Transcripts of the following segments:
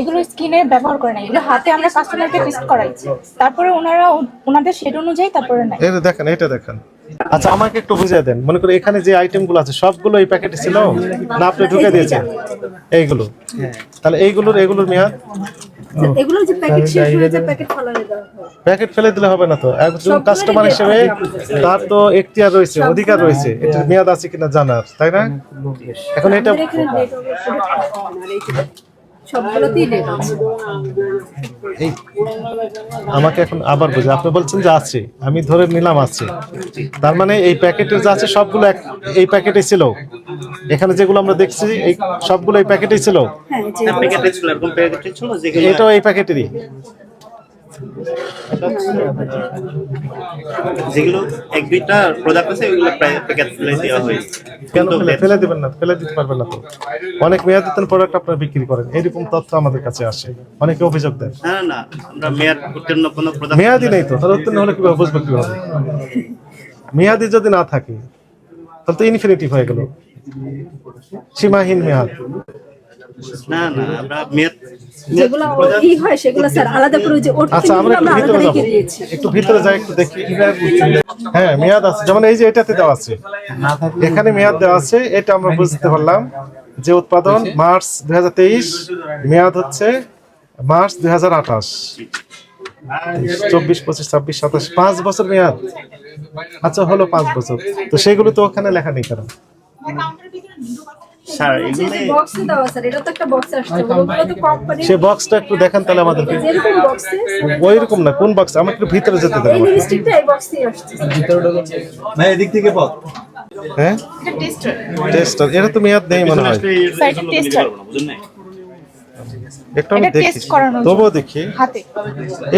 এগুলো স্কিনে ব্যবহার করে না এগুলো হাতে আমরা কাস্টমারকে টেস্ট করাই তারপরে ওনারা ওনাদের শেড অনুযায়ী তারপরে নেয় এটা দেখেন এটা দেখেন। আচ্ছা আমাকে একটু বুঝিয়ে দেন। মনে করি এখানে যে আইটেমগুলো আছে সবগুলো এই প্যাকেটে ছিল? না আপনি ঢুকে দিয়েছেন। এইগুলো। তাহলে এইগুলোর এগুলোর মেয়াদ? এগুলো যে প্যাকেট শেষ হয়ে যায় প্যাকেট ফালানো দেওয়া প্যাকেট ফেলে দিলে হবে না তো? একজন কাস্টমার হিসেবে তার তো এখতিয়ার রয়েছে অধিকার রয়েছে। এটার মেয়াদ আছে কিনা জানার তাই না? এখন এটা সবগুলোতেই আছে। আমাকে এখন আবার বুঝে আপনি বলছেন যে আছে আমি ধরে নিলাম আছে। তার মানে এই প্যাকেটের যা আছে সবগুলো এক- এই প্যাকেটে ছিল। এখানে যেগুলো আমরা দেখছি এই সবগুলো এই প্যাকেটেই ছিল। হ্যাঁ প্যাকেটে ছিল এরকম প্যাকেটে ছিল যেগুলো এটাও এই প্যাকেটেরই। যেগুলো এক দুইটা প্রোডাক্ট আছে ওইগুলো প্যাকেট ফেলে দেওয়া হয়েছে কেন ফেলে? দিবেন না ফেলে দিতে পারবেন না তো। অনেক মেয়াদিতন প্রোডাক্ট আপনারা বিক্রি করেন এরকম তথ্য আমাদের কাছে আসে। অনেকে অভিযোগ দেন। না না আমরা মেয়াদ উত্তীর্ণ কোনো প্রোডাক্ট মেয়াদি নেই তো তাহলে উত্তীর্ণ হলে কীভাবে বুঝব কীভাবে? মেয়াদি যদি না থাকে তাহলে তো ইনফিনিটিভ হয়ে গেল। সীমাহীন মেয়াদ। না না আমরা মেয়াদ যেগুলো ই হয় সেগুলো স্যার আলাদা করে যে ওর আচ্ছা আমরা একটু আমরা আলাদা রেখে দিয়েছি। একটু ভিতরে যাই একটু দেখি। হ্যাঁ মেয়াদ আছে। যেমন এই যে এটাতে দেওয়া আছে। এখানে মেয়াদ দেওয়া আছে। এটা আমরা বুঝতে পারলাম যে উৎপাদন মার্চ দু হাজার তেইশ মেয়াদ হচ্ছে মার্চ দুই চব্বিশ পঁচিশ ছাব্বিশ সাতাশ পাঁচ বছর মেয়াদ। আচ্ছা হলো পাঁচ বছর। তো সেগুলো তো ওখানে লেখা নেই কারণ স্যার বক্সে দেওয়া স্যার। এটা তো একটা বক্সে আসছে। ওগুলো তো কোম্পানি সে বক্সটা একটু দেখান তাহলে আমাদেরকে যেরকম বক্সে ওই রকম না কোন বক্স আমার একটু ভিতরে যেতে দেন এই লিপস্টিকটা এই বক্সেই আসছে না এদিক থেকে পথ হ্যাঁ? এটা টেস্টার টেস্টার এটা তো মেয়াদ নেই মনে হয়। স্যার এটা টেস্টার একটু আমি দেখি। তবুও দেখি।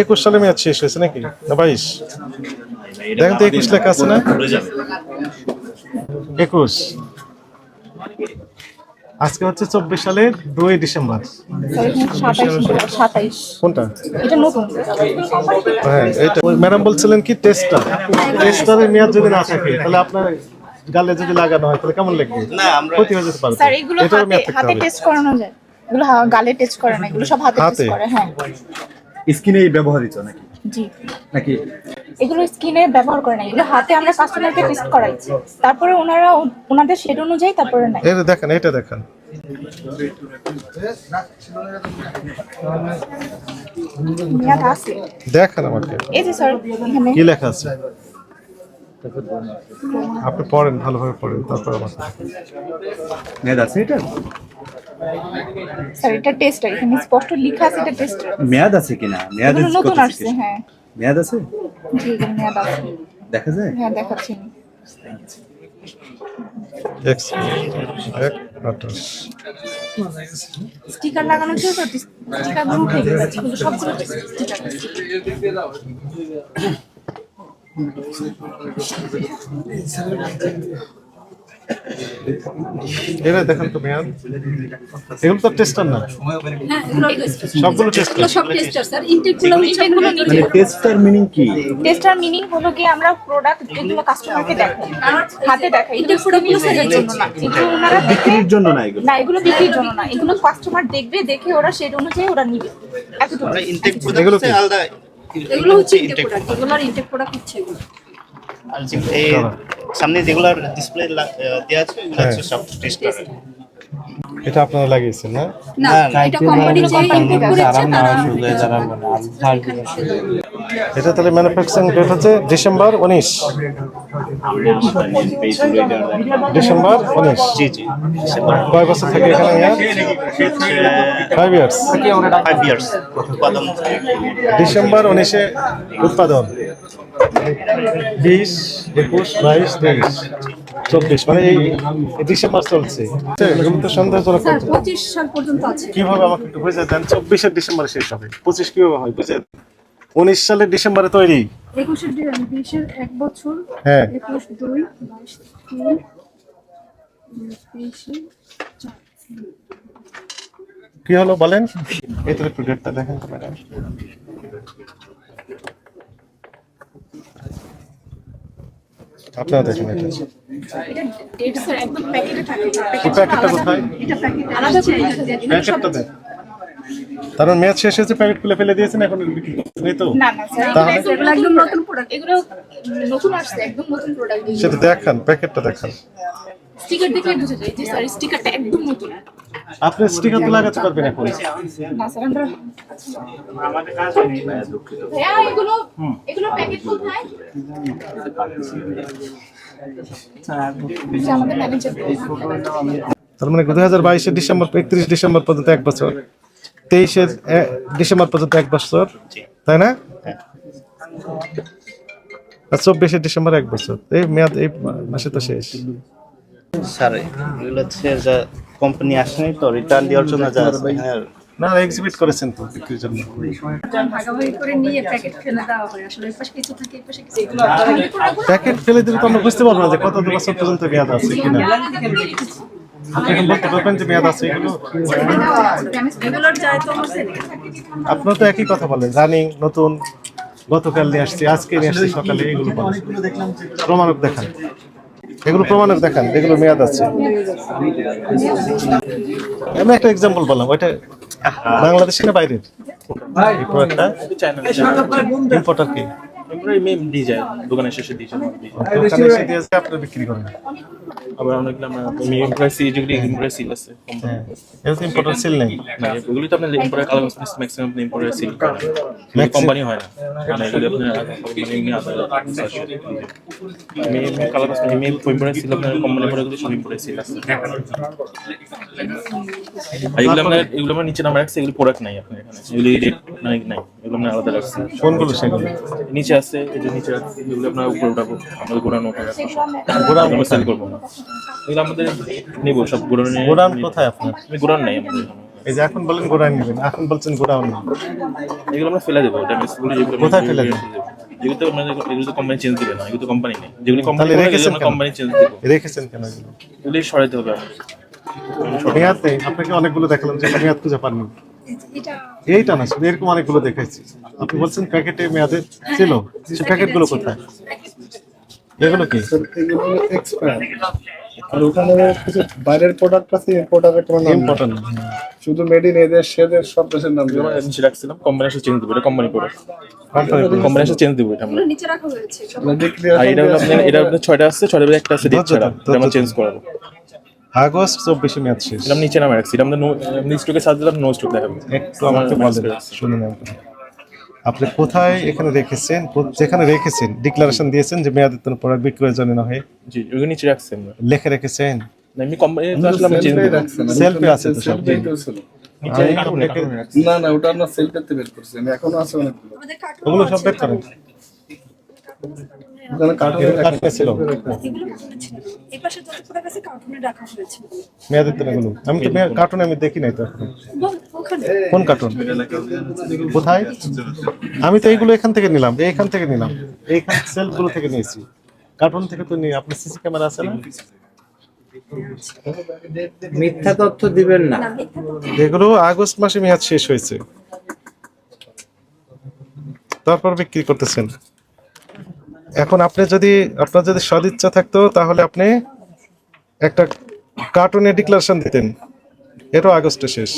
একুশ সালে মেয়াদ শেষ হয়েছে নাকি? না বাইশ। দেখেন তো একুশ লেখা আছে না? একুশ। আজকে হচ্ছে চব্বিশ সালের দুই ডিসেম্বর। কোনটা? হ্যাঁ এটা ম্যাডাম বলছিলেন কি টেস্টার টেস্টারের মেয়াদ যদি না থাকে তাহলে আপনার গালে যদি লাগানো হয় তাহলে কেমন লাগবে? না ক্ষতি হয়ে যেতে পারে মেয়াদ থাকতে হবে টেস্ট করানো যায়। এগুলো গালে টেস্ট করে না এগুলো সব হাতে হাতে? টেস্ট করে হ্যাঁ। স্কিনে ব্যবহৃত নাকি? জি। নাকি? এগুলো স্কিনে ব্যবহার করে না এগুলো হাতে আমরা কাস্টমারকে টেস্ট করাই তারপরে ওনারা ওনাদের শেড অনুযায়ী তারপরে নেয় এটা দেখেন এটা দেখেন। দেখেন আমাকে। এই যে স্যার এখানে। কি লেখা আছে? আপনি পড়েন ভালোভাবে পড়েন তারপর আমাকে। মেয়াদ আছে এটা? স্যার এটা টেস্টার এখানে স্পষ্ট লেখা আছে এটা টেস্টার মেয়াদ আছে কিনা? মেয়াদ এগুলো নতুন আসছে হ্যাঁ। মেয়াদ আছে? জি মেয়াদ আছে। দেখা যায়? হ্যাঁ দেখাচ্ছি এক্স এক আঠাশ। স্টিকার লাগানো ছিল তো স্টিকারগুলো উঠে গেছে কিন্তু সবগুলো স্টিকার এটা দেখেন তো মেয়াদ এগুলো তো টেস্টার না। সবগুলো টেস্টার সব টেস্টার স্যার ইনটেকগুলো নিচে মানে টেস্টার মিনিং কি? টেস্টার মিনিং হলো কি আমরা প্রোডাক্ট যেগুলো কাস্টমারকে দেখাই। হাতে দেখাই। এটা প্রোডাক্টগুলো সেলের জন্য না। এগুলো ওনারা বিক্রির জন্য না এগুলো। না এগুলো বিক্রির জন্য না। এগুলো কাস্টমার দেখবে দেখে ওরা সেই অনুযায়ী ওরা নিবে। এতটুকু। ইনটেক প্রোডাক্ট কি? আলাদা। এগুলো হচ্ছে ইনটেক ইনটেক প্রোডাক্ট এগুলোর ইনটেক প্রোডাক্ট হচ্ছে এগুলো। আর এই সামনে যেগুলোর ডিসপ্লে দেওয়া আছে ওগুলো হচ্ছে সব টেস্টার এটা আপনারা লাগিয়েছেন না? না এটা কোম্পানি যে করেছে তারা এটা তাহলে ম্যানুফ্যাকচারিং ডেট হচ্ছে ডিসেম্বর উনিশ। ডিসেম্বর উনিশ? জি জি। কয় বছর থেকে এখানে মেয়াদ ফাইভ ইয়ার্স ফাইভ ইয়ার্স উৎপাদন। ডিসেম্বর উনিশে উৎপাদন। বিশ একুশ বাইশ তেইশ চব্বিশ মানে এই ডিসেম্বর চলছে। তো সন্দেহজনক পঁচিশ সাল পর্যন্ত আছে। কীভাবে আমাকে একটু বুঝে দেন? চব্বিশের ডিসেম্বরে শেষ হবে। পঁচিশ কীভাবে হয় বুঝে উনিশ সালের ডিসেম্বরে তৈরি। একুশের বিশের এক বছর হ্যাঁ। একুশ দুই বাইশ তিন তেইশে কি হলো বলেন? এই তো দেখেন তো ম্যাডাম। আপনারা দেখেন এটা। প্যাকেটটা কোথায়? প্যাকেটটা তার মানে শেষ হয়েছে প্যাকেট খুলে ফেলে দিয়েছেন এখন বিক্রি তো? না না স্যার তাহলে? একদম নতুন প্রোডাক্ট এগুলো নতুন আসছে একদম নতুন প্রোডাক্ট সেটা দেখান প্যাকেটটা দেখান। স্টিকার দেখলে বুঝা যায় যে স্যার স্টিকারটা একদম নতুন। আপনি স্টিকার তো লাগাতে পারবেন এখন। না স্যার আমরা হ্যাঁ এগুলো এগুলো প্যাকেট কোথায়? তার মানে দুই হাজার বাইশের ডিসেম্বর একত্রিশ ডিসেম্বর পর্যন্ত এক বছর। তেইশের ডিসেম্বর পর্যন্ত এক বছর। তাই না? চব্বিশে ডিসেম্বর এক বছর। এই মেয়াদ এই মাসে তো শেষ। স্যার এগুলো হচ্ছে যা কোম্পানি আসেনি তো রিটার্ন দেওয়ার জন্য যা আছে, হ্যাঁ। না এক্সিবিট করেছেন তো বিক্রির জন্য। ভাগাভাগি করে নিয়ে প্যাকেট ফেলে দেওয়া হয়। আসলে এই পাশে কিছু থাকে এই পাশে কিছু প্যাকেট ফেলে দিলে তো আমরা বুঝতে পারব না যে কত বছর পর্যন্ত মেয়াদ আছে কিনা। আপনারা তো একই কথা বলেন রানিং নতুন গতকাল নিয়ে আসছি আজকে নিয়ে আসছি সকালে এগুলো বলেন। প্রমাণক দেখান। এগুলো প্রমাণের দেখান এগুলো মেয়াদ আছে। আমি একটা এক্সাম্পল বললাম ওইটা বাংলাদেশের না বাইরের ইম্পোর্টার কি? আমরা দিয়ে শেষে দিয়ে বিক্রি করেন। আবার অনেকগুলো যেগুলি আছে এটা তো ইম্পোর্টার সেল নেই। না এগুলি তো আপনার এমপ্লয় কালার ম্যাক্সিমাম আপনি এমপ্লয় সিল করেন। কোম্পানি হয় না। মানে এগুলি আপনার মানে এমনি আলাদা আমি এমনি কালার এমনি এমপ্লয় সিল আপনার কোম্পানি পরে এগুলি সব এমপ্লয় সিল আছে। আর এগুলো আপনার এগুলো আমরা নিচে নামা রাখছি এগুলি প্রোডাক্ট নাই আপনার এখানে। এগুলি রেট নাই নাই এগুলো আমরা আলাদা রাখছি কোনগুলো সেগুলো? নিচে আছে এই যে নিচে আছে এগুলো আপনার উপরে উঠাবো আমাদের গোডাউন আমরা সেল করব। এগুলো আমাদের নেব সব গোড়ানো নিয়ে গোডাউন কোথায় আপনার? গোড়ান নাই। আমাদের এই যে এখন বলেন গোডাউন নেবেন এখন বলছেন গোডাউন নেই এগুলো আমরা ফেলে দেবো ড্যামেজগুলো যেগুলো কোথায় ফেলে দেবেন? এগুলো তো আমাদের এগুলো তো কোম্পানি চেঞ্জ দিবে না এগুলো তো কোম্পানি নেই। যেগুলো কোম্পানি রেখেছেন কোম্পানি চেঞ্জ দেবো। রেখেছেন কেন এগুলো? এগুলো সরাইতে হবে। মেয়াদ নেই আপনাকে অনেকগুলো দেখালাম যে মেয়াদ খুঁজে পাননি। এটা এইটা না শুধু এরকম অনেকগুলো দেখাইছি। আপনি বলছেন প্যাকেটে মেয়াদে ছিল সে প্যাকেটগুলো কোথায়? এগুলো কি? এক্সপায়ার আর ওখানে কিছু বাইরের প্রোডাক্ট আছে ইম্পোর্টারের কোনো নাম নেই। শুধু মেড ইন এদের সেদের সব দেশের নাম দেওয়া রাখছিলাম চেঞ্জ দেবো এটা company product company company change দেবো এটা আমরা। নিচে রাখা হয়েছে সব আছে ডিক্লিয়ার আর এটা হলো আপনার এটা আপনার ছয়টা আছে ছয়টা একটা আছে ডেট ছাড়া এটা আমরা চেঞ্জ করাবো। আগস্ট চব্বিশে মেয়াদ শেষ। এটা নিচে নামে রাখছি। এটা আমাদের নো স্টকে সাথে দিলাম নো স্টক দেখাবে। একটু আমাকে বলেন। আপনি কোথায় এখানে রেখেছেন? যেখানে রেখেছেন ডিক্লারেশন দিয়েছেন যে মেয়াদের প্রোডাক্ট বিক্রয়ের জন্য না হয়ে জি ওগুলো নিচে রাখছি আমরা লেখে রেখেছেন? না, এমনি কোম্পানি তো আসলে আমরা চেঞ্জ সেলফি আছে তো সব আমি না না ওটা সেল বের করছি। আমি এখনও আছে অনেকগুলো। ওগুলো সব বের করেন। ছিল। এগুলো কার্টুনে ছিল। এই পাশে যত কার্টুনে রাখা হয়েছে। মেয়াদের জন্য আমি তো মেয়াদ- আমি দেখি নাই তো এখনও। বল, ওখানে? কোন কার্টুন কোথায়? আমি তো এইগুলো এখান থেকে নিলাম। এইখান থেকে নিলাম। এইখান সেলফগুলো থেকে নিয়েছি। কার্টুন থেকে তো নিয়ে আপনার সিসি ক্যামেরা আছে না? মিথ্যা তথ্য দিবেন না। না। এগুলো আগস্ট মাসে মেয়াদ শেষ হয়েছে। তারপর বিক্রি করতেছেন। এখন আপনি যদি আপনার যদি সদিচ্ছা থাকতো তাহলে আপনি একটা কার্টুনে ডিক্লারেশন দিতেন। এটাও আগস্টে শেষ।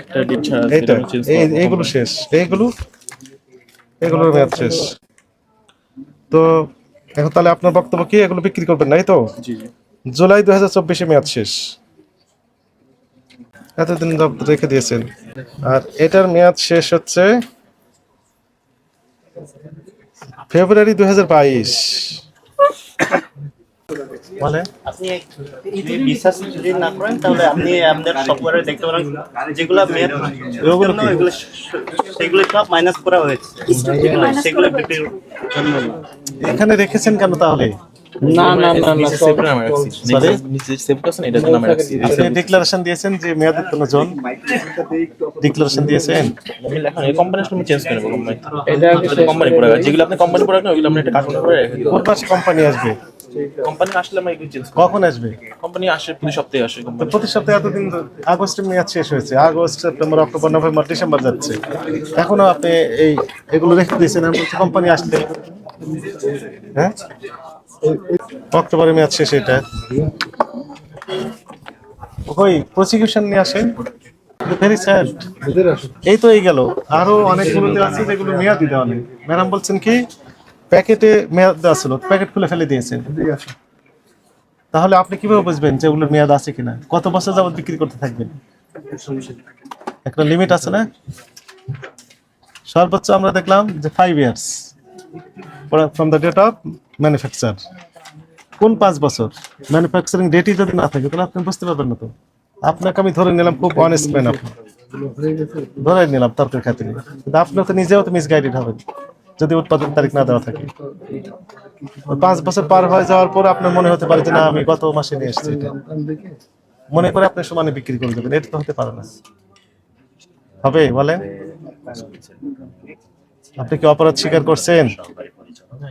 একটা এইটা এইগুলো শেষ। এইগুলো এগুলোর মেয়াদ শেষ। তো এখন তাহলে আপনার বক্তব্য কি? এগুলো বিক্রি করবেন নাই তো? জুলাই দু হাজার চব্বিশে মেয়াদ শেষ। এতদিন রেখে দিয়েছেন। আর এটার মেয়াদ শেষ হচ্ছে ফেব্রুয়ারি দুই হাজার বাইশ। বলে আপনি যদি বিশ্বাস যদি না করেন তাহলে আপনি আপনার সফটওয়্যারে দেখতে পারেন যেগুলো মেয়ের এগুলো সেগুলো সব মাইনাস করা হয়েছে। সেগুলো। এখানে রেখেছেন কেন তাহলে? না না না না নিচে সেভ নামে রাখছি নিচে সেভ করছেন এটা নামে রাখছি আপনি ডিক্লারেশন দিয়েছেন যে জন। ডিক্লারেশন দিয়েছেন? আমি লেখা এই কোম্পানি আমি চেঞ্জ করে কোম্পানি এটা কোম্পানি প্রোডাক্ট যেগুলো আপনি কোম্পানি প্রোডাক্ট না ওগুলো আমরা একটা কার্টুন করে রেখে দিব কোন কোম্পানি আসবে? কোম্পানি আসলে আমরা এগুলো চেঞ্জ কখন আসবে? কোম্পানি আসে প্রতি সপ্তাহে আসে কোম্পানি প্রতি সপ্তাহে এতদিন আগস্টে মেয়াদ শেষ হয়েছে। August September October November December যাচ্ছে। এখনও আপনি এই এগুলো রেখে দিয়েছেন আমি কোম্পানি আসলে। হ্যাঁ? অক্টোবরে মেয়াদ শেষ এটা। ওই প্রসিকিউশন নিয়ে আসেন? ভেরি স্যাড এই তো এই গেল। আরও অনেকগুলোতে আছে যেগুলো মেয়াদি দেওয়া নেই। ম্যাডাম বলছেন কি, প্যাকেটে মেয়াদ দেওয়া ছিল, প্যাকেট খুলে ফেলে দিয়েছেন। তাহলে আপনি কীভাবে বুঝবেন যে ওগুলোর মেয়াদ আছে কিনা? কত বছর যাবত বিক্রি করতে থাকবেন? একটা লিমিট আছে না? সর্বোচ্চ আমরা দেখলাম যে five years from the date of manufacture. কোন পাঁচ বছর? ম্যানুফ্যাকচারিং ডেটই যদি না থাকে, তাহলে আপনি বুঝতে পারবেন না তো। আপনাকে আমি ধরে নিলাম খুব অনেস্ট ম্যান আপনি। ধরে নিলাম তর্কের খাতিরে। কিন্তু আপনি তো নিজেও তো মিসগাইডেড হবেন, যদি উৎপাদন তারিখ না দেওয়া থাকে। পাঁচ বছর পার হয়ে যাওয়ার পর আপনার মনে হতে পারে যে, না, আমি গত মাসে নিয়ে এসেছি এটা। মনে করে আপনি সমানে বিক্রি করে দেবেন, এটা তো হতে পারে না। হবে, বলেন? আপনি কি অপরাধ স্বীকার করছেন?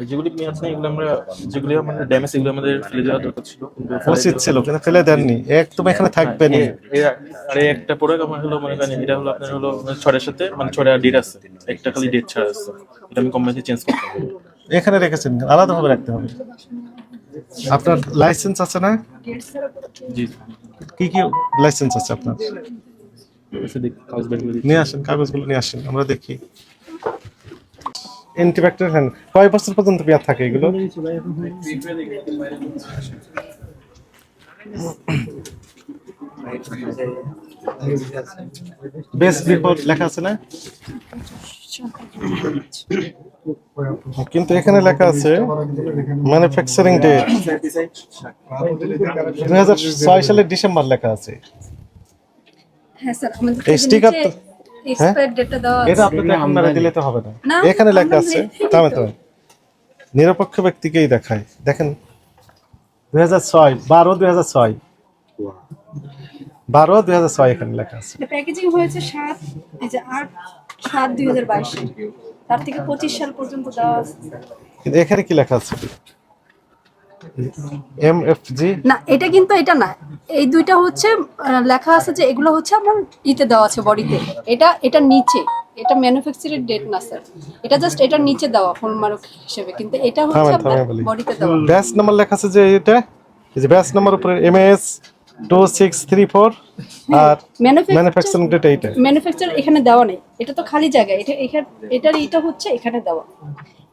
যেগুলি মেয়াদ নেই এগুলো আমরা যেগুলি আমাদের ড্যামেজ এগুলো আমাদের ফেলে দেওয়া দরকার ছিল। উচিত ছিল কিন্তু ফেলে দেননি। একদম এখানে থাকবেনি এ- এ- আর একটা প্রোডাক্ট আমার হলো মনে করেন এটা হলো আপনার হলো মানে ছড়ার সাথে মানে ছড়া ডেট আছে। একটা খালি ডেট ছাড়া আছে। এটা আমি কোম্পানি চেঞ্জ করতে হবে। এখানে রেখেছেন আলাদাভাবে রাখতে হবে। আপনার লাইসেন্স আছে না? জি। কি কি লাইসেন্স আছে আপনার। নিয়ে আসেন কাগজগুলো নিয়ে আসেন আমরা দেখি। অ্যান্টিব্যাকটেরিয়াল হ্যান্ড কয় বছর পর্যন্ত মেয়াদ থাকে এগুলো? বেস্ট বিফোর লেখা আছে না? কিন্তু এখানে লেখা আছে ম্যানুফ্যাকচারিং ডেট দুই হাজার ছয় সালের ডিসেম্বর লেখা আছে। হ্যাঁ এই তো- এক্সপায়ার ডেটটা দেওয়া এটা আপনাদের আপনারা দিলে তো হবে না। এখানে লেখা আছে থামে নিরপেক্ষ ব্যক্তিকেই দেখায় দেখেন দুই হাজার ছয় বারো দুই হাজার ছয়। বারো দুই হাজার ছয় এখানে লেখা আছে। প্যাকেজিং হয়েছে সাত এই যে আট সাত দুই হাজার বাইশে। তার থেকে পঁচিশ সাল পর্যন্ত দেওয়া আছে। এখানে কি লেখা আছে? এম এফ জি না এটা কিন্তু এটা না। এই দুইটা হচ্ছে লেখা আছে যে এগুলো হচ্ছে আমার ইতে দেওয়া আছে বডিতে। এটা এটা নিচে। এটা ম্যানুফ্যাকচারের ডেট না স্যার এটা জাস্ট এটার নিচে দেওয়া হলমার্ক হিসেবে। কিন্তু এটা হচ্ছে আপনার বডিতে দেওয়া। ব্যাচ নাম্বার লেখা আছে যে এটা? এই যে ব্যাচ নাম্বার উপরে M S two six three four আর ম্যানুফ্যাকচারিং ডেট এইটা। ম্যানুফ্যাকচার এখানে দেওয়া নেই। এটা তো খালি জায়গা এটা এটার এটা হচ্ছে এখানে দেওয়া।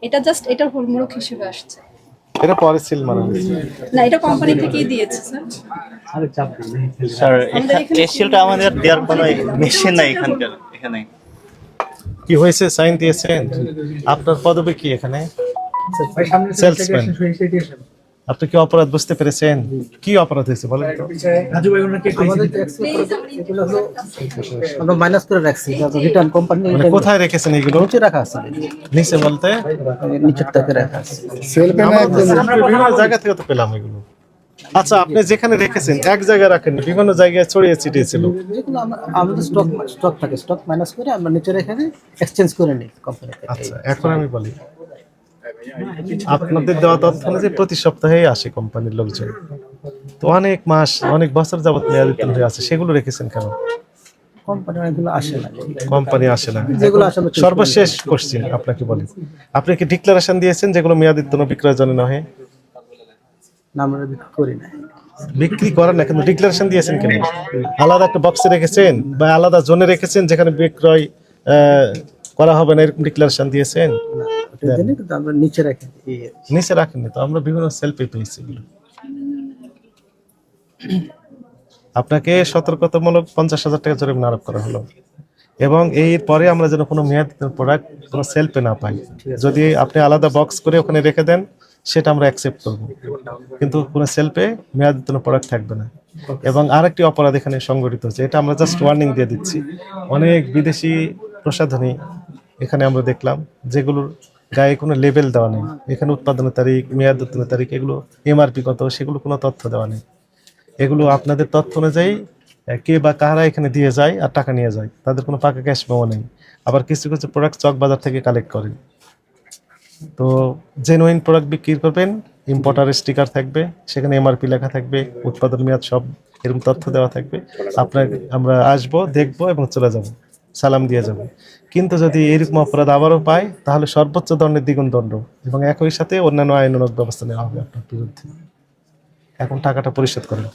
এটা জাস্ট এটার হলমার্ক হিসেবে আসছে। এটা পরে সিল মারা হয়েছে না এটা কোম্পানি থেকেই দিয়েছে স্যার স্যার আমাদের স্যার এই সিলটা আমাদের দেওয়ার কোনো মেশিন নাই এখানকার এখানে। কি হয়েছে? সাইন দিয়েছেন? আপনার পদবি কি এখানে? সেলসম্যান আপনি কি অপরাধ বুঝতে পেরেছেন? কি অপরাধ হয়েছে বলেন তো? আমরা মাইনাস করে রাখছি রিটার্ন কোম্পানি কোথায় রেখেছেন এগুলো? নিচে রাখা আছে। নিচে বলতে? নিচের থেকে রাখা আছে। বিভিন্ন জায়গা থেকে তো পেলাম এগুলো। আচ্ছা আপনি যেখানে রেখেছেন এক জায়গায় রাখেন বিভিন্ন জায়গায় ছড়িয়ে ছিটিয়ে ছিল। আমাদের স্টক স্টক থাকে স্টক মাইনাস করে আমরা নিচে রেখে দিই এক্সচেঞ্জ করে নিই কোম্পানি আচ্ছা এখন আমি বলি। আপনাদের দেওয়া তথ্য অনুযায়ী প্রতি সপ্তাহে আসে কোম্পানির লোকজন। তো অনেক মাস অনেক বছর যাবত মেয়াদিত হয়ে আছে সেগুলো রেখেছেন কেন? কোম্পানি আসে না। সর্বশেষ কোশ্চিন আপনাকে বলি আপনি কি ডিক্লারেশন দিয়েছেন যেগুলো মেয়াদিত বিক্রয় জন্য নহে? আমরা বিক্রি করি না বিক্রি করেন না কিন্তু ডিক্লারেশন দিয়েছেন কেন? আলাদা একটা বক্সে রেখেছেন বা আলাদা জোনে রেখেছেন যেখানে বিক্রয় আহ, করা হবে না এরকম ডিক্লারেশন দিয়েছেন? আমরা নিচে রেখে। নিচে তো আমরা বিভিন্ন সেলফে পেয়েছি আপনাকে সতর্কতামূলক পঞ্চাশ হাজার টাকা জরিমানা আরোপ করা হলো। এবং এর পরে আমরা যেন কোনো মেয়াদ প্রোডাক্ট কোনো সেলফে না পাই। যদি আপনি আলাদা বক্স করে ওখানে রেখে দেন সেটা আমরা অ্যাকসেপ্ট করব। কিন্তু কোনো সেলফে মেয়াদ প্রোডাক্ট থাকবে না। এবং আরেকটি অপরাধ এখানে সংগঠিত হচ্ছে এটা আমরা জাস্ট ওয়ার্নিং দিয়ে দিচ্ছি। অনেক বিদেশি প্রসাধনী এখানে আমরা দেখলাম যেগুলোর গায়ে কোনো লেবেল দেওয়া নেই। এখানে উৎপাদনের তারিখ, মেয়াদ উত্তনের তারিখ, এগুলো এমআরপি কত, সেগুলো কোনো তথ্য দেওয়া নেই। এগুলো আপনাদের তথ্য অনুযায়ী কে বা কারা এখানে দিয়ে যায় আর টাকা নিয়ে যায়। তাদের কোনো পাকা ক্যাশ মেমো নেই। আবার কিছু কিছু প্রোডাক্ট চক বাজার থেকে কালেক্ট করেন। তো জেনুইন প্রোডাক্ট বিক্রি করবেন ইম্পোর্টার স্টিকার থাকবে, সেখানে এমআরপি লেখা থাকবে, উৎপাদন মেয়াদ সব এরকম তথ্য দেওয়া থাকবে। আপনার, আমরা আসব, দেখব এবং চলে যাব। সালাম দিয়ে যাবে। কিন্তু যদি এরকম অপরাধ আবারও পায়, তাহলে সর্বোচ্চ দণ্ডের দ্বিগুণ দণ্ড এবং একই সাথে অন্যান্য আইনানুগ ব্যবস্থা নেওয়া হবে আপনার বিরুদ্ধে। এখন টাকাটা পরিশোধ করেন।